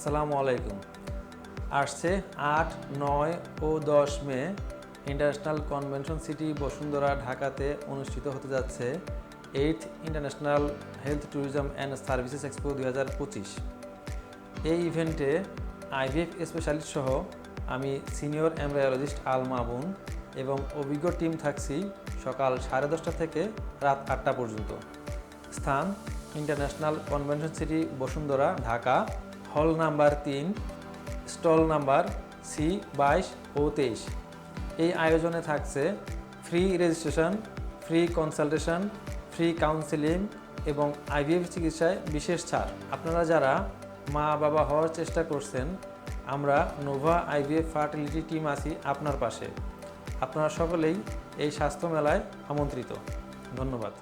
আসসালামু আলাইকুম। আসছে আট, নয় ও দশ May international convention city Bashundhara, ঢাকাতে অনুষ্ঠিত হতে যাচ্ছে eighth international health tourism and services expo দুই হাজার পঁচিশ। এই ইভেন্টে আইভিএফ স্পেশালিস্ট সহ আমি সিনিয়র এমব্রায়োলজিস্ট আল মামুন এবং অভিজ্ঞ টিম থাকছি সকাল সাড়ে দশটা থেকে রাত আটটা পর্যন্ত। স্থান international convention city Bashundhara, Dhaka. Hall number তিন, স্টল নাম্বার সি, বাইশ ও তেইশ। এই আয়োজনে থাকছে free registration, free consultation, free counselling এবং আইভিএফ চিকিৎসায় বিশেষ ছাড়। আপনারা যারা মা বাবা হওয়ার চেষ্টা করছেন, আমরা নোভা আইভিএফ ফার্টিলিটি টিম আছি আপনার পাশে। আপনারা সকলেই এই স্বাস্থ্য মেলায় আমন্ত্রিত। ধন্যবাদ।